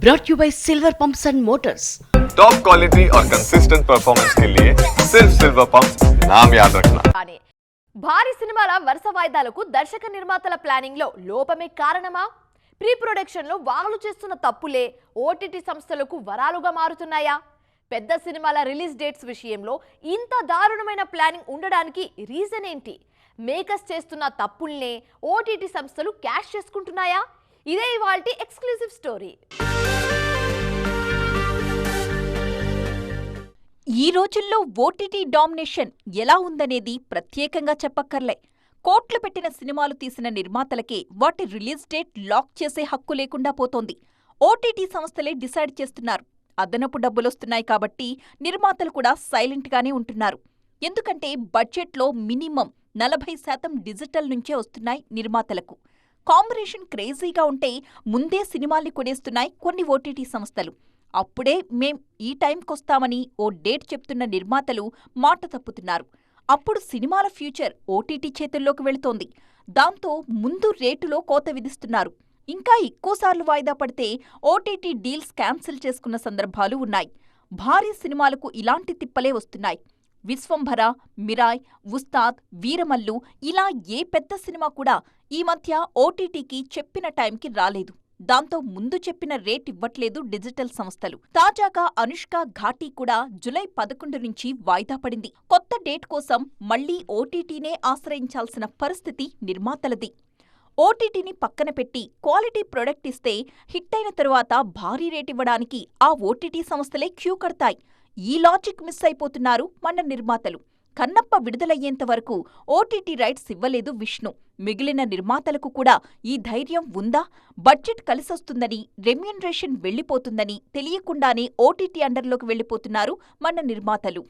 brought you by Silver Pumps and Motors. Top quality और consistent performance के लिए सिर्फ सिल्वर पंप नाम याद रखना కానీ భారీ సినిమాల వరుస వాయిదాలకు దర్శక నిర్మాతల ప్లానింగ్ లో లోపమే కారణమా ప్రీ ప్రొడక్షన్ లో వాళ్ళు చేస్తున్న తప్పులే ఓటీటీ సంస్థలకు వరాలుగా మారుతున్నాయా పెద్ద సినిమాల రిలీజ్ డేట్స్ విషయంలో ఇంత దారుణమైన ప్లానింగ్ ఉండడానికి రీజన్ ఏంటి మేకర్స్ చేస్తున్న తప్పుల్నే ఓటీటీ సంస్థలు క్యాష్ చేసుకుంటున్నాయా ఇదే ఇవాల్టి ఎక్స్క్లూజివ్ స్టోరీ ఈ రోజుల్లో ఓటీటీ డామినేషన్ ఎలా ఉందనేది ప్రత్యేకంగా చెప్పక్కర్లే. కోట్లు పెట్టిన సినిమాలు తీసిన నిర్మాతలకే వాటి రిలీజ్ డేట్ లాక్ చేసే హక్కు లేకుండా పోతోంది. ఓటీటీ సంస్థలే డిసైడ్ చేస్తున్నారు. అదనపు డబ్బులొస్తున్నాయి కాబట్టి నిర్మాతలు కూడా సైలెంట్గానే ఉంటున్నారు. ఎందుకంటే బడ్జెట్లో మినిమం నలభై శాతం డిజిటల్ నుంచే వస్తున్నాయి నిర్మాతలకు. కాంబినేషన్ క్రేజీగా ఉంటే ముందే సినిమాల్ని కొనేస్తున్నాయి కొన్ని ఓటీటీ సంస్థలు. అప్పుడే మేం ఈ టైంకొస్తామని ఓ డేట్ చెప్తున్న నిర్మాతలు మాట తప్పుతున్నారు. అప్పుడు సినిమాల ఫ్యూచర్ ఓటీటీ చేతుల్లోకి వెళుతోంది. దాంతో ముందు రేటులో కోత విధిస్తున్నారు. ఇంకా ఎక్కువసార్లు వాయిదా పడితే ఓటీటీ డీల్స్ క్యాన్సిల్ చేసుకున్న సందర్భాలు ఉన్నాయి. భారీ సినిమాలకు ఇలాంటి తిప్పలే వస్తున్నాయి. విశ్వంభర మిరాయ్ ఉస్తాద్ వీరమల్లు ఇలా ఏ పెద్ద సినిమా కూడా ఈ మధ్య ఓటీటీకి చెప్పిన టైంకి రాలేదు. దాంతో ముందు చెప్పిన రేట్ ఇవ్వట్లేదు డిజిటల్ సంస్థలు. తాజాగా అనుష్క ఘాటీ కూడా జులై పదకొండు నుంచి వాయిదా పడింది. కొత్త డేట్ కోసం మళ్ళీ ఓటీటీనే ఆశ్రయించాల్సిన పరిస్థితి నిర్మాతలది. ఓటీటీని పక్కన పెట్టి క్వాలిటీ ప్రొడక్ట్ ఇస్తే హిట్ అయిన తరువాత భారీ రేట్ ఇవ్వడానికి ఆ ఓటీటీ సంస్థలే క్యూ కడతాయి. ఈ లాజిక్ మిస్ అయిపోతున్నారు మన నిర్మాతలు. కన్నప్ప విడుదలయ్యేంత వరకు ఓటీటీ రైట్స్ ఇవ్వలేదు విష్ణు. మిగిలిన నిర్మాతలకు కూడా ఈ ధైర్యం ఉందా? బడ్జెట్ కలిసొస్తుందని రెమ్యూనరేషన్ వెళ్ళిపోతుందని తెలియకుండానే ఓటీటీ అండర్లోకి వెళ్ళిపోతున్నారు మన నిర్మాతలు.